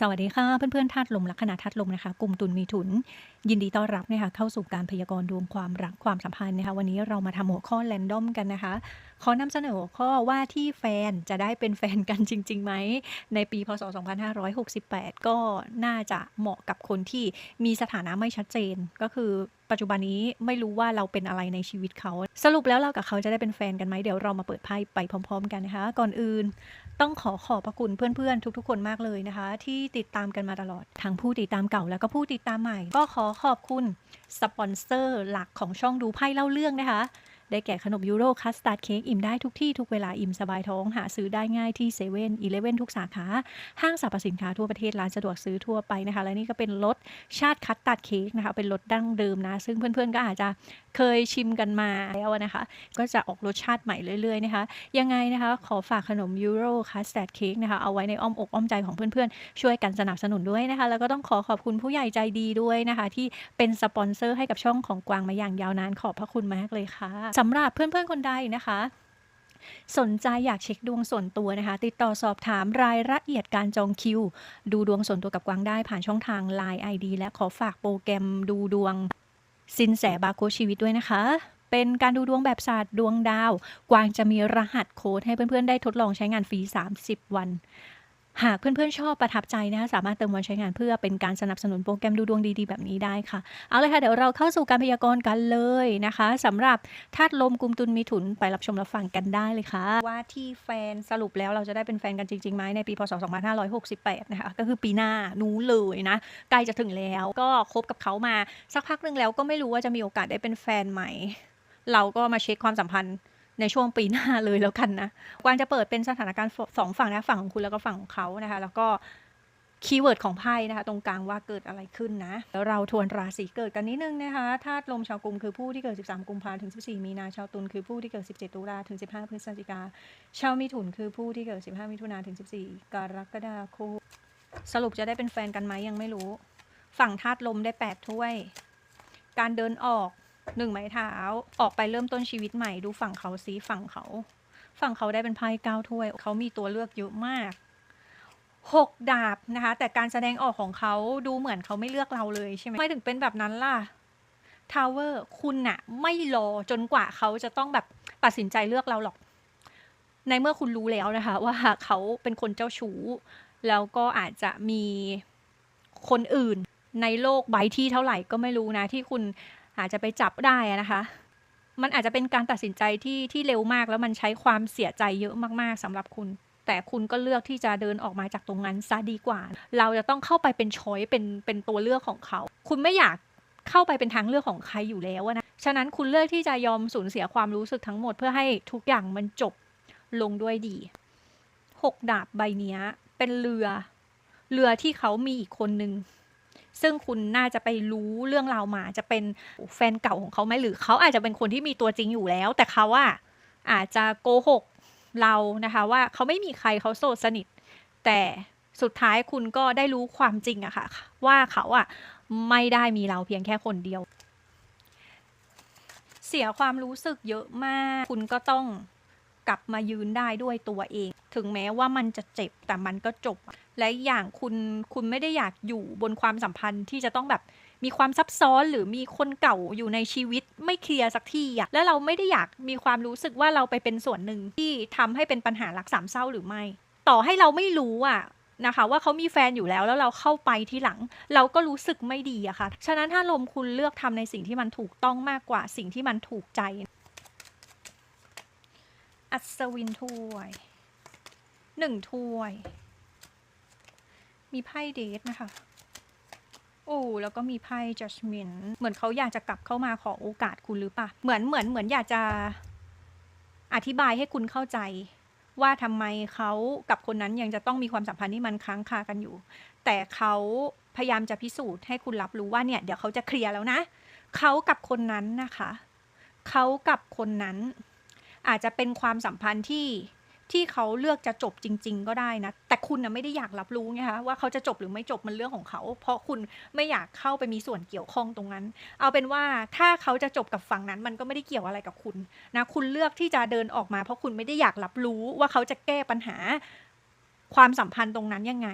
สวัสดีค่ะเพื่อนๆธาตุลมลัคนาธาตุลมนะคะกลุ่มตุลมีถุน ยินดีต้อนรับนะคะเข้าสู่การพยากรณ์ดวงความรักความสัมพันธ์นะคะวันนี้เรามาทำหัวข้อแรนดอมกันนะคะขอนำเสนอหัวข้อว่าที่แฟนจะได้เป็นแฟนกันจริงๆไหม ในปีพศ 2568 ก็น่าจะเหมาะกับคนที่มีสถานะไม่ชัดเจนก็คือปัจจุบันนี้ไม่รู้ว่าเราเป็นอะไรในชีวิตเขา สรุปแล้วเรากับเขาจะได้เป็นแฟนกันไหมเดี๋ยวเรามาเปิดไพ่ไปพร้อม ๆ กันนะคะ ก่อนอื่นต้องขอขอบพระคุณเพื่อนๆ ทุกๆ คนมากเลยนะคะ ที่ติดตามกันมาตลอดทั้งผู้ติดตามเก่าแล้วก็ผู้ติดตามใหม่ ก็ขอขอบคุณสปอนเซอร์หลักของช่องดูไพ่เล่าเรื่องนะคะ ได้แก่ขนมยูโรคัสตาร์ดเค้กอิ่มได้ทุกที่ทุกเวลาอิ่มสบายท้อง หาซื้อได้ง่ายที่เซเว่นอีเลเว่นทุกสาขา ห้างสรรพสินค้าทั่วประเทศร้านสะดวกซื้อทั่วไปนะคะ และนี่ก็เป็นรสชาติคัสตาร์ดเค้กนะคะ เป็นรสดั้งเดิมนะ ซึ่งเพื่อนๆก็อาจจะเคยชิมกันมาแล้วนะคะ ก็จะออกรสชาติใหม่เรื่อยๆนะคะ ยังไงนะคะ ขอฝากขนมยูโรคัสตาร์ดเค้กนะคะ เอาไว้ในอ้อมอกอ้อมใจของเพื่อนๆ ช่วยกันสนับสนุนด้วยนะคะ แล้วก็ต้องขอขอบคุณผู้ใหญ่ใจดีด้วยนะคะ ที่เป็นสปอนเซอร์ให้กับช่องของกวางมาอย่างยาวนานขอบพระคุณมากเลยค่ะสำหรับเพื่อนๆคนใดนะคะสนใจอยากเช็คดวงส่วนตัวนะคะ ติดต่อสอบถามรายละเอียดการจองคิว ดูดวงส่วนตัวกับกวางได้ผ่านช่องทาง Line ID และขอฝากโปรแกรมดูดวงสินแสบาร์โคชีวิตด้วยนะคะ เป็นการดูดวงแบบศาสตร์ดวงดาว กวางจะมีรหัสโค้ดให้เพื่อนๆได้ทดลองใช้งานฟรี 30 วัน หากเพื่อนๆชอบประทับใจนะคะสามารถเติมวันใช้งานเพื่อเป็นการสนับสนุนโปรแกรมดูดวงดีๆ แบบนี้ได้ค่ะ เอาเลยค่ะ เดี๋ยวเราเข้าสู่การพยากรณ์กันเลยนะคะสำหรับธาตุลมกุมตุลมีถุนไปรับชมรับฟังกันได้เลยค่ะ ว่าที่แฟนสรุปแล้วเราจะได้เป็นแฟนกันจริงๆไหมในปีพศ 2568 นะคะก็คือปีหน้านู้เลยนะใกล้จะถึงแล้วก็คบกับเขามาสักพักหนึ่งแล้วก็ไม่รู้ว่าจะมีโอกาสได้เป็นแฟนใหม่เราก็มาเช็คความสัมพันธ์ ในช่วงปีหน้าเลยแล้วกันนะกวางจะเปิดเป็นสถานการณ์สองฝั่งนะฝั่งของคุณแล้วก็ฝั่งของเขานะคะ แล้วก็คีย์เวิร์ดของไพ่นะคะ ตรงกลางว่าเกิดอะไรขึ้นนะแล้วเราทวนราศีเกิดกันนิดนึงนะคะธาตุลมชาวกุมคือผู้ที่เกิด 13 กุมภาพันธ์ถึง 14 มีนาชาวตุลคือผู้ที่เกิด 17 ตุลาถึง 15 พฤศจิกาชาวมิถุนคือผู้ที่เกิด 15 มิถุนาถึง 14 กรกฎาคมสรุปจะได้เป็นแฟนกันไหมยังไม่รู้ ฝั่งธาตุลมได้ 8 ถ้วย การเดินออก หนึ่งไม้เท้าออกไปเริ่มต้นชีวิตใหม่ดูฝั่งเขาซีฝั่งเขา ฝั่งเขาได้เป็นไพ่เก้าถ้วย เขามีตัวเลือกเยอะมากหกดาบนะคะ แต่การแสดงออกของเขาดูเหมือนเขาไม่เลือกเราเลยใช่ไหมไม่ถึงเป็นแบบนั้นล่ะทาวเวอร์คุณน่ะ ไม่รอจนกว่าเขาจะต้องแบบตัดสินใจเลือกเราหรอก ในเมื่อคุณรู้แล้วนะคะ ว่าเขาเป็นคนเจ้าชู้ แล้วก็อาจจะมีคนอื่นในโลกใบที่เท่าไหร่ก็ไม่รู้นะ ที่คุณ อาจจะไปจับได้นะคะ มันอาจจะเป็นการตัดสินใจที่ที่เร็วมากแล้วมันใช้ความเสียใจเยอะมากๆสำหรับคุณ แต่คุณก็เลือกที่จะเดินออกมาจากตรงนั้นซะดีกว่า เราจะต้องเข้าไปเป็นช้อยเป็นเป็นตัวเลือกของเขา คุณไม่อยากเข้าไปเป็นทางเลือกของใครอยู่แล้วนะ ฉะนั้นคุณเลือกที่จะยอมสูญเสียความรู้สึกทั้งหมดเพื่อให้ทุกอย่างมันจบลงด้วยดี หกดาบใบเนี้ยเป็นเรือ เรือที่เขามีอีกคนนึง ซึ่งคุณน่าจะไปรู้เรื่องราวมา จะเป็นแฟนเก่าของเขาไหมหรือเขาอาจจะเป็นคนที่มีตัวจริงอยู่แล้ว แต่เขาอะอาจจะโกหกเรานะคะ ว่าเขาไม่มีใครเขาโสดสนิท แต่สุดท้ายคุณก็ได้รู้ความจริงอะค่ะ ว่าเขาอะไม่ได้มีเราเพียงแค่คนเดียว เสียความรู้สึกเยอะมาก คุณก็ต้อง กลับมายืนได้ด้วยตัวเอง ถึงแม้ว่ามันจะเจ็บแต่มันก็จบ และอย่างคุณคุณไม่ได้อยากอยู่บนความสัมพันธ์ที่จะต้องแบบมีความซับซ้อนหรือมีคนเก่าอยู่ในชีวิตไม่เคลียร์สักทีอะแล้วเราไม่ได้อยากมีความรู้สึกว่าเราไปเป็นส่วนหนึ่งที่ทำให้เป็นปัญหารักสามเศร้าหรือไม่ ต่อให้เราไม่รู้อะนะคะว่าเขามีแฟนอยู่แล้วแล้วเราเข้าไปที่หลัง เราก็รู้สึกไม่ดีอะค่ะ ฉะนั้นถ้าลมคุณเลือกทำในสิ่งที่มันถูกต้องมากกว่าสิ่งที่มันถูกใจ อัศวินถ้วยหนึ่งถ้วย มีไพ่เดทนะคะ โอ้แล้วก็มีไพ่ judgment เหมือนเขาอยากจะกลับเข้ามาขอโอกาสคุณหรือปะเหมือนเหมือนเหมือนอยากจะอธิบายให้คุณเข้าใจ ว่าทำไมเขากับคนนั้นยังจะต้องมีความสัมพันธ์ที่มันค้างคากันอยู่ แต่เขาพยายามจะพิสูจน์ให้คุณรับรู้ว่าเนี่ยเดี๋ยวเขาจะเคลียร์แล้วนะเขากับคนนั้นนะคะ เขากับคนนั้น อาจจะเป็นความสัมพันธ์ที่ที่เขาเลือกจะจบจริง ๆ ก็ได้นะ แต่คุณนะไม่ได้อยากรับรู้ไงคะว่าเขาจะจบหรือไม่จบมันเรื่องของเขา เพราะคุณไม่อยากเข้าไปมีส่วนเกี่ยวข้องตรงนั้น เอาเป็นว่าถ้าเขาจะจบกับฝั่งนั้น มันก็ไม่ได้เกี่ยวอะไรกับคุณนะ คุณเลือกที่จะเดินออกมา เพราะคุณไม่ได้อยากรับรู้ว่าเขาจะแก้ปัญหาความสัมพันธ์ตรงนั้นยังไง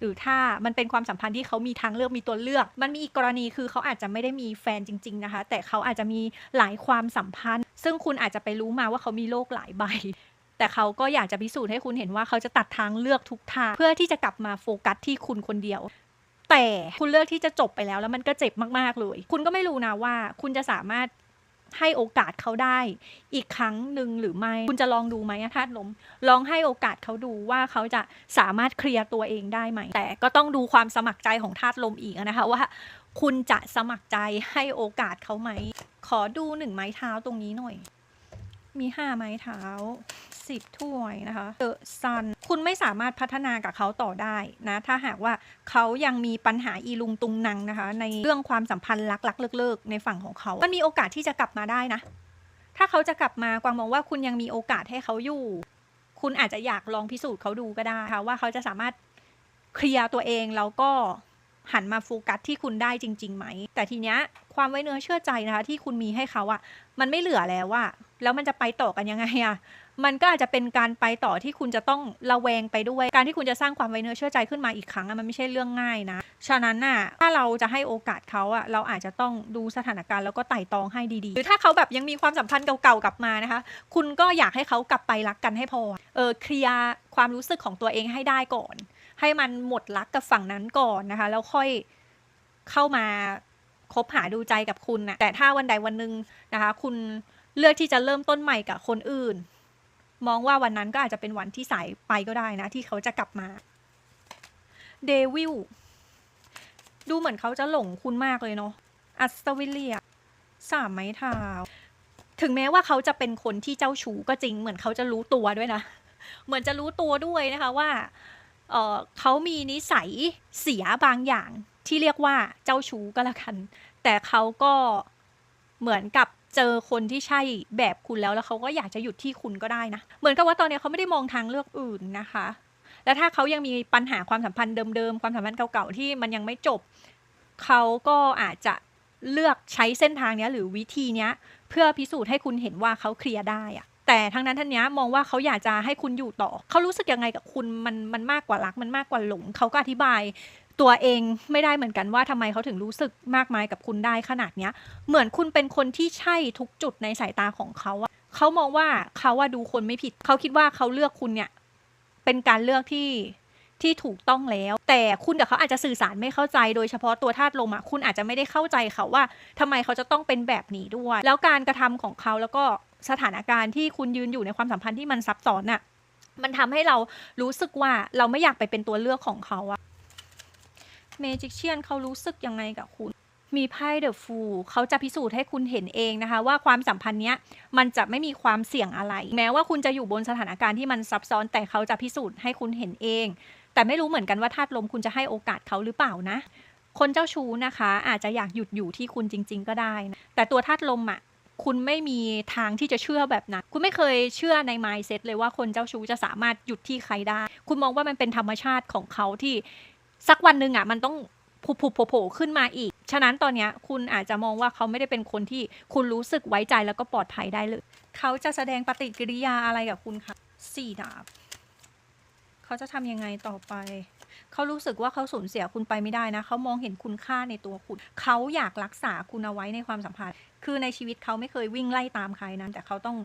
หรือถ้ามันเป็นความสัมพันธ์ที่เขามีทางเลือกมีตัวเลือก มันมีอีกกรณีคือเขาอาจจะไม่ได้มีแฟนจริง ๆนะคะ แต่เขาอาจจะมีหลายความสัมพันธ์ ซึ่งคุณอาจจะไปรู้มาว่าเขามีโลกหลายใบแต่เขาก็อยากจะพิสูจน์ให้คุณเห็นว่าเขาจะตัดทางเลือกทุกทางเพื่อที่จะกลับมาโฟกัสที่คุณคนเดียว แต่คุณเลือกที่จะจบไปแล้วแล้วมันก็เจ็บมากๆเลย คุณก็ไม่รู้นะว่า คุณจะสามารถ ให้โอกาสเขาได้อีกครั้งหนึ่งหรือไม่ คุณจะลองดูไหมอะธาตุลม ลองให้โอกาสเขาดูว่าเขาจะสามารถเคลียร์ตัวเองได้ไหม แต่ก็ต้องดูความสมัครใจของธาตุลมอีกนะคะว่า คุณจะสมัครใจให้โอกาสเขาไหม ขอดูหนึ่งไม้เท้าตรงนี้หน่อย มีห้าไม้เท้า สิบถ้วยนะคะเดอะซันคุณไม่สามารถพัฒนากับเขาต่อได้นะ ถ้าหากว่าเขายังมีปัญหาอีลุงตุงนังนะคะ ในเรื่องความสัมพันธ์รักๆเลิกๆ ในฝั่งของเขา มันมีโอกาสที่จะกลับมาได้นะ ถ้าเขาจะกลับมากวางมองว่าคุณยังมีโอกาสให้เขาอยู่ คุณอาจจะอยากลองพิสูจน์เขาดูก็ได้ค่ะว่าเขาจะสามารถเคลียร์ตัวเองแล้วก็หันมาโฟกัสที่คุณได้จริงๆไหม แต่ทีเนี้ยความไว้เนื้อเชื่อใจนะคะ ที่คุณมีให้เขาอะมันไม่เหลือแล้วอะ แล้วมันจะไปต่อกันยังไงอะมันก็อาจจะเป็นการไปต่อที่คุณจะต้องระแวงไปด้วย การที่คุณจะสร้างความไว้เนื้อเชื่อใจขึ้นมาอีกครั้งมันไม่ใช่เรื่องง่ายนะ ฉะนั้นน่ะถ้าเราจะให้โอกาสเขาอะเราอาจจะต้องดูสถานการณ์แล้วก็ไต่ตองให้ดีๆ หรือถ้าเขาแบบยังมีความสัมพันธ์เก่าๆกลับมานะคะ คุณก็อยากให้เขากลับไปรักกันให้พอ เออเคลียร์ความรู้สึกของตัวเองให้ได้ก่อน ให้มันหมดรักกับฝั่งนั้นก่อนนะคะ แล้วค่อยเข้ามาคบหาดูใจกับคุณนะแต่ถ้าวันใดวันหนึ่งนะคะ คุณ เลือกที่จะเริ่มต้นใหม่กับคนอื่น มองว่าวันนั้นก็อาจจะเป็นวันที่สายไปก็ได้นะ ที่เขาจะกลับมาเดวิลดูเหมือนเขาจะหลงคุณมากเลยเนาะอัสวิเลียสามไม้เท้าถึงแม้ว่าเขาจะเป็นคนที่เจ้าชู้ก็จริง เหมือนเขาจะรู้ตัวด้วยนะ เหมือนจะรู้ตัวด้วยนะคะว่าเออเขามีนิสัยเสียบางอย่างที่เรียกว่าเจ้าชู้ก็แล้วกัน แต่เขาก็เหมือนกับ เจอคนที่ใช่แบบคุณแล้วแล้วเขาก็อยากจะหยุดที่คุณก็ได้นะ เหมือนกับว่าตอนนี้เขาไม่ได้มองทางเลือกอื่นนะคะ และถ้าเขายังมีปัญหาความสัมพันธ์เดิมๆความสัมพันธ์เก่าๆที่มันยังไม่จบเขาก็อาจจะเลือกใช้เส้นทางนี้หรือวิธีนี้เพื่อพิสูจน์ให้คุณเห็นว่าเขาเคลียร์ได้อะแต่ทั้งนั้นท่านนี้มองว่าเขาอยากจะให้คุณอยู่ต่อ เขารู้สึกยังไงกับคุณมันมันมากกว่ารักมันมากกว่าหลงเขาก็อธิบาย ตัวเองไม่ได้เหมือนกันว่าทำไมเขาถึงรู้สึกมากมายกับคุณได้ขนาดเนี้ย เหมือนคุณเป็นคนที่ใช่ทุกจุดในสายตาของเขาอะเขามองว่าเขาว่าดูคนไม่ผิด เขาคิดว่าเขาเลือกคุณเนี่ย เป็นการเลือกที่ที่ถูกต้องแล้ว แต่คุณกับเขาอาจจะสื่อสารไม่เข้าใจโดยเฉพาะตัวธาตุลมอะคุณอาจจะไม่ได้เข้าใจเขาว่าทำไมเขาจะต้องเป็นแบบนี้ด้วย แล้วการกระทำของเขาแล้วก็สถานการณ์ที่คุณยืนอยู่ในความสัมพันธ์ที่มันซับซ้อนอะมันทำให้เรารู้สึกว่าเราไม่อยากไปเป็นตัวเลือกของเขาอะ เมจิกเชียนเขารู้สึกยังไงกับคุณ มีไพ่เดอะฟูเขาจะพิสูจน์ให้คุณเห็นเองนะคะ ว่าความสัมพันธ์เนี้ยมันจะไม่มีความเสี่ยงอะไร แม้ว่าคุณจะอยู่บนสถานการณ์ที่มันซับซ้อนแต่เขาจะพิสูจน์ให้คุณเห็นเอง แต่ไม่รู้เหมือนกันว่าธาตุลมคุณจะให้โอกาสเขาหรือเปล่านะ คนเจ้าชู้นะคะ อาจจะอยากหยุดอยู่ที่คุณจริง ๆ ก็ได้นะแต่ตัวธาตุลมอะคุณไม่มีทางที่จะเชื่อแบบนั้น คุณไม่เคยเชื่อใน mindset เลยว่าคนเจ้าชู้จะสามารถหยุดที่ใครได้ คุณมองว่ามันเป็นธรรมชาติของเขาที่ สักวันหนึ่งอะมันต้องผุผุโผล่ขึ้นมาอีก ฉะนั้นตอนนี้คุณอาจจะมองว่าเขาไม่ได้เป็นคนที่คุณรู้สึกไว้ใจแล้วก็ปลอดภัยได้เลย เขาจะแสดงปฏิกิริยาอะไรกับคุณคะสี่ดาบ เขาจะทำยังไงต่อไป เขารู้สึกว่าเขาสูญเสียคุณไปไม่ได้นะ เขามองเห็นคุณค่าในตัวคุณ เขาอยากรักษาคุณเอาไว้ในความสัมพันธ์ คือในชีวิตเขาไม่เคยวิ่งไล่ตามใครนั้นแต่เขาต้อง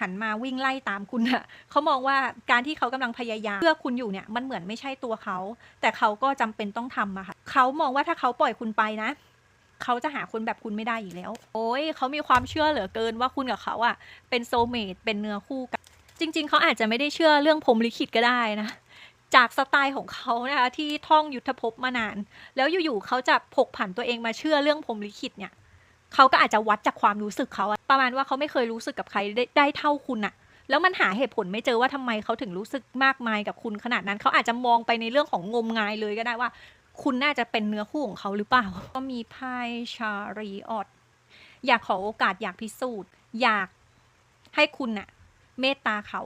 หันมาวิ่งไล่ตามคุณอะเขามองว่าการที่เขากำลังพยายามเพื่อคุณอยู่เนี่ยมันเหมือนไม่ใช่ตัวเขา แต่เขาก็จำเป็นต้องทำอะค่ะเขามองว่าถ้าเขาปล่อยคุณไปนะเขาจะหาคนแบบคุณไม่ได้อีกแล้ว โอ้ยเขามีความเชื่อเหลือเกินว่าคุณกับเขาอะเป็นโซเมตเป็นเนื้อคู่กัน จริง ๆ เขาอาจจะไม่ได้เชื่อเรื่องพรมลิขิตก็ได้นะ จากสไตล์ของเขานะคะที่ท่องยุทธภพมานาน แล้วอยู่ๆเขาจะผกผันตัวเองมาเชื่อเรื่องพรมลิขิตเนี่ย เขาก็อาจจะวัดจากความรู้สึกเขาอะประมาณว่าเขาไม่เคยรู้สึกกับใครได้ได้เท่าคุณอะแล้วมันหาเหตุผลไม่เจอว่าทำไมเขาถึงรู้สึกมากมายกับคุณขนาดนั้น เขาอาจจะมองไปในเรื่องของงมงายเลยก็ได้ว่า คุณน่าจะเป็นเนื้อคู่ของเขาหรือเปล่า ก็มีไพ่ชารีออดอยากขอโอกาสอยากพิสูจน์ อยากให้คุณน่ะ เมตตาเขา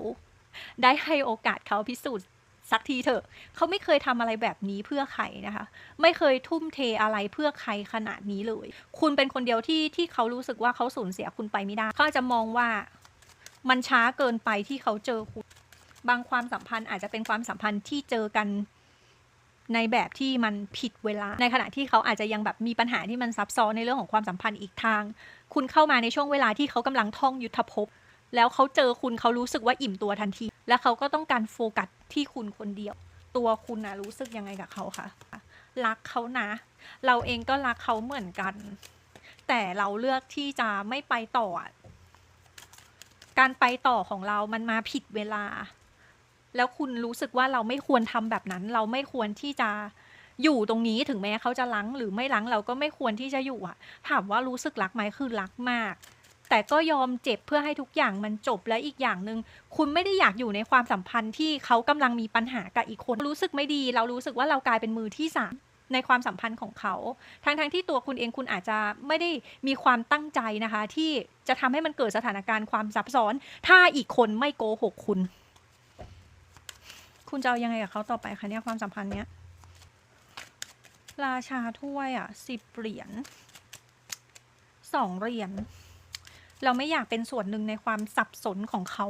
ได้ให้โอกาสเขาพิสูจน์ สักทีเถอะเขาไม่เคยทำอะไรแบบนี้เพื่อใครนะคะ ไม่เคยทุ่มเทอะไรเพื่อใครขนาดนี้เลย คุณเป็นคนเดียวที่ที่เขารู้สึกว่าเขาสูญเสียคุณไปไม่ได้เขาอาจจะมองว่ามันช้าเกินไปที่เขาเจอคุณบางความสัมพันธ์อาจจะเป็นความสัมพันธ์ที่เจอกันในแบบที่มันผิดเวลา ในขณะที่เขาอาจจะยังแบบมีปัญหาที่มันซับซ้อนในเรื่องของความสัมพันธ์อีกทาง คุณเข้ามาในช่วงเวลาที่เขากำลังท่องยุทธภพ แล้วเขาเจอคุณเขารู้สึกว่าอิ่มตัวทันที แล้วเขาก็ต้องการโฟกัส ที่คุณคนเดียว ตัวคุณนะรู้สึกยังไงกับเขาคะรักเขานะ เราเองก็รักเขาเหมือนกัน แต่เราเลือกที่จะไม่ไปต่อ การไปต่อของเรามันมาผิดเวลา แล้วคุณรู้สึกว่าเราไม่ควรทำแบบนั้น เราไม่ควรที่จะอยู่ตรงนี้ถึงแม้เขาจะลังหรือไม่ลังเราก็ไม่ควรที่จะอยู่อะถามว่ารู้สึกรักไหมคือรักมาก แต่ก็ยอมเจ็บเพื่อให้ทุกอย่างมันจบและอีกอย่างหนึ่งคุณไม่ได้อยากอยู่ในความสัมพันธ์ที่เขากำลังมีปัญหากับอีกคน รู้สึกไม่ดี เรารู้สึกว่าเรากลายเป็นมือที่สามในความสัมพันธ์ของเขา ทั้งๆทที่ตัวคุณเองคุณอาจจะไม่ได้มีความตั้งใจนะคะ ที่จะทำให้มันเกิดสถานการณ์ความซับซ้อน ถ้าอีกคนไม่โกหกคุณ คุณจะเอายังไงกับเขาต่อไปคะเนี่ยความสัมพันธ์เนี้ยราชาถ้วยอะสิบเหรียญสองเหรียญ เราไม่อยากเป็นส่วนหนึ่งในความสับสนของเขา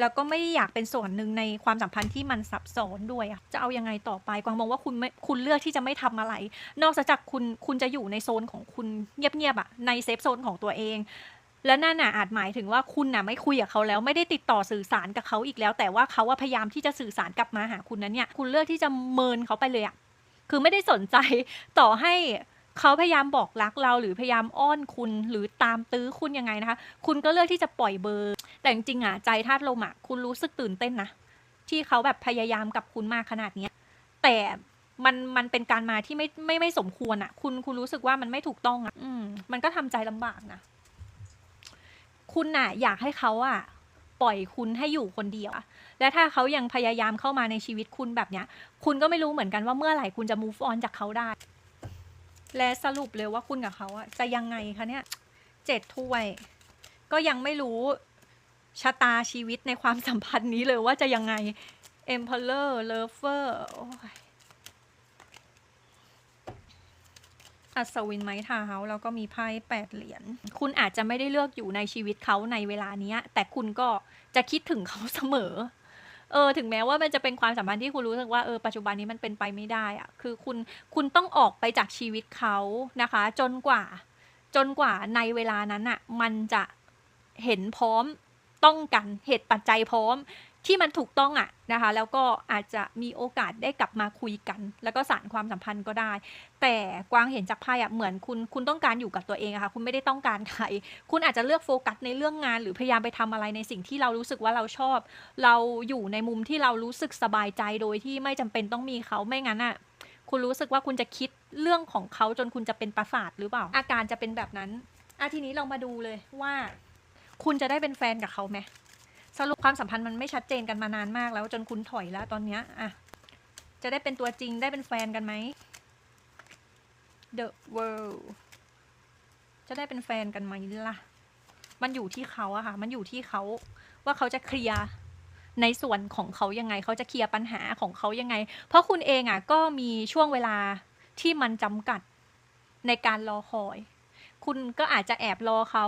แล้วก็ไม่อยากเป็นส่วนหนึ่งในความสัมพันธ์ที่มันซับซ้อนด้วยอะจะเอายังไงต่อไปกวางมองว่าคุณไม่คุณเลือกที่จะไม่ทำอะไร นอกจากคุณคุณจะอยู่ในโซนของคุณเงียบๆอะในเซฟโซนของตัวเองและนั่นน่ะอาจหมายถึงว่าคุณน่ะไม่คุยกับเขาแล้วไม่ได้ติดต่อสื่อสารกับเขาอีกแล้ว แต่ว่าเขาว่าพยายามที่จะสื่อสารกลับมาหาคุณนั้นเนี่ย คุณเลือกที่จะเมินเขาไปเลยอะคือไม่ได้สนใจต่อให้ เขาพยายามบอกรักเราหรือพยายามอ้อนคุณหรือตามตื้อคุณยังไงนะคะ คุณก็เลือกที่จะปล่อยเบอร์ แต่จริงๆอะใจธาตุลมอะคุณรู้สึกตื่นเต้นนะที่เขาแบบพยายามกับคุณมากขนาดเนี้ยแต่มันมันเป็นการมาที่ไม่ไม่ไม่สมควรอะ คุณคุณรู้สึกว่ามันไม่ถูกต้องอะอืมมันก็ทำใจลำบากนะคุณน่ะ อยากให้เขาอะปล่อยคุณให้อยู่คนเดียว และถ้าเขายังพยายามเข้ามาในชีวิตคุณแบบเนี้ย คุณก็ไม่รู้เหมือนกันว่าเมื่อไหร่คุณจะ move on จากเขาได้ และสรุปเลยว่าคุณกับเขาอะจะยังไงคะเนี่ยเจ็ดถ้วย ก็ยังไม่รู้ชะตาชีวิตในความสัมพันธ์นี้เลยว่าจะยังไง Emperor Lover โอ้ยอัศวินไม้เท้าแล้วก็มีไพ่แปดเหรียญ คุณอาจจะไม่ได้เลือกอยู่ในชีวิตเขาในเวลานี้ แต่คุณก็จะคิดถึงเขาเสมอ เออถึงแม้ว่ามันจะเป็นความสัมพันธ์ที่คุณรู้สึกว่าเออปัจจุบันนี้มันเป็นไปไม่ได้อะคือคุณคุณต้องออกไปจากชีวิตเขานะคะ จนกว่า จนกว่าในเวลานั้นอะมันจะเห็นพร้อมต้องกันเหตุปัจจัยพร้อม ที่มันถูกต้องอะนะคะ แล้วก็อาจจะมีโอกาสได้กลับมาคุยกัน แล้วก็สานความสัมพันธ์ก็ได้ แต่กวางเห็นจากไพ่อะเหมือนคุณคุณต้องการอยู่กับตัวเองอะค่ะคุณไม่ได้ต้องการใคร คุณอาจจะเลือกโฟกัสในเรื่องงาน หรือพยายามไปทำอะไรในสิ่งที่เรารู้สึกว่าเราชอบ เราอยู่ในมุมที่เรารู้สึกสบายใจโดยที่ไม่จำเป็นต้องมีเขาไม่งั้นอะคุณรู้สึกว่าคุณจะคิดเรื่องของเขาจนคุณจะเป็นประสาทหรือเปล่า อาการจะเป็นแบบนั้นอาทีนี้เรามาดูเลยว่า คุณจะได้เป็นแฟนกับเขาไหม สรุปความสัมพันธ์มันไม่ชัดเจนกันมานานมากแล้วจนคุณถอยแล้วตอนเนี้ยอะจะได้เป็นตัวจริงได้เป็นแฟนกันไหม The World จะได้เป็นแฟนกันไหมล่ะ มันอยู่ที่เขาอะค่ะ มันอยู่ที่เขาว่าเขาจะเคลียร์ในส่วนของเขายังไง เขาจะเคลียร์ปัญหาของเขายังไง เพราะคุณเองอะก็มีช่วงเวลาที่มันจำกัดในการรอคอย คุณก็อาจจะแอบรอเขา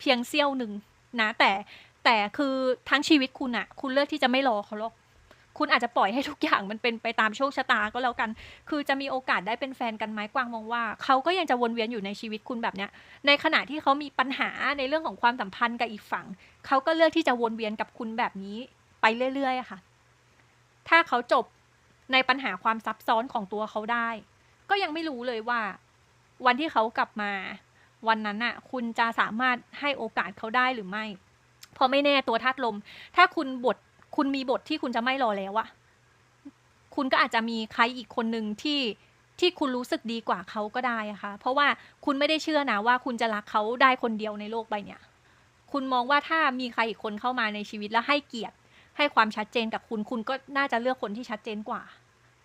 เพียงเสี้ยวหนึ่งนะ แต่ แต่คือทั้งชีวิตคุณอะคุณเลือกที่จะไม่รอเขาหรอก คุณอาจจะปล่อยให้ทุกอย่างมันเป็นไปตามโชคชะตาก็แล้วกัน คือจะมีโอกาสได้เป็นแฟนกันไหมกวางมองว่า เขาก็ยังจะวนเวียนอยู่ในชีวิตคุณแบบเนี้ย ในขณะที่เขามีปัญหาในเรื่องของความสัมพันธ์กับอีกฝั่ง เขาก็เลือกที่จะวนเวียนกับคุณแบบนี้ไปเรื่อยๆค่ะ ถ้าเขาจบในปัญหาความซับซ้อนของตัวเขาได้ ก็ยังไม่รู้เลยว่า วันที่เขากลับมา วันนั้นอะคุณจะสามารถให้โอกาสเขาได้หรือไม่ พราะไม่แน่ตัวธาตุลม ถ้าคุณบทคุณมีบทที่คุณจะไม่รอแล้วอะคุณก็อาจจะมีใครอีกคนหนึ่งที่ที่คุณรู้สึกดีกว่าเขาก็ได้อะค่ะ เพราะว่าคุณไม่ได้เชื่อนะว่าคุณจะรักเขาได้คนเดียวในโลกใบเนี้ยคุณมองว่าถ้ามีใครอีกคนเข้ามาในชีวิตแล้วให้เกียรติ ให้ความชัดเจนกับคุณคุณก็น่าจะเลือกคนที่ชัดเจนกว่า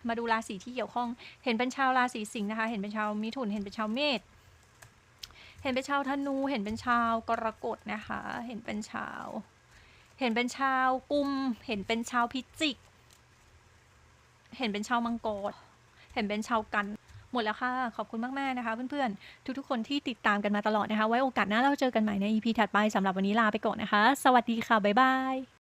มาดูราศีที่เกี่ยวข้อง เห็นเป็นชาวราศีสิงห์นะคะ เห็นเป็นชาวมิถุน เห็นเป็นชาวเมษ เห็นเป็นชาวธนู เห็นเป็นชาวกรกฎนะคะ เห็นเป็นชาว เห็นเป็นชาวกุม เห็นเป็นชาวพิจิก เห็นเป็นชาวมังกร เห็นเป็นชาวกัน หมดแล้วค่ะ ขอบคุณมากๆนะคะเพื่อนๆ ทุกๆคนที่ติดตามกันมาตลอดนะคะ ไว้โอกาสหน้าเราเจอกันใหม่ใน EP ถัดไปสำหรับวันนี้ลาไปก่อนนะคะ สวัสดีค่ะ บ๊ายบาย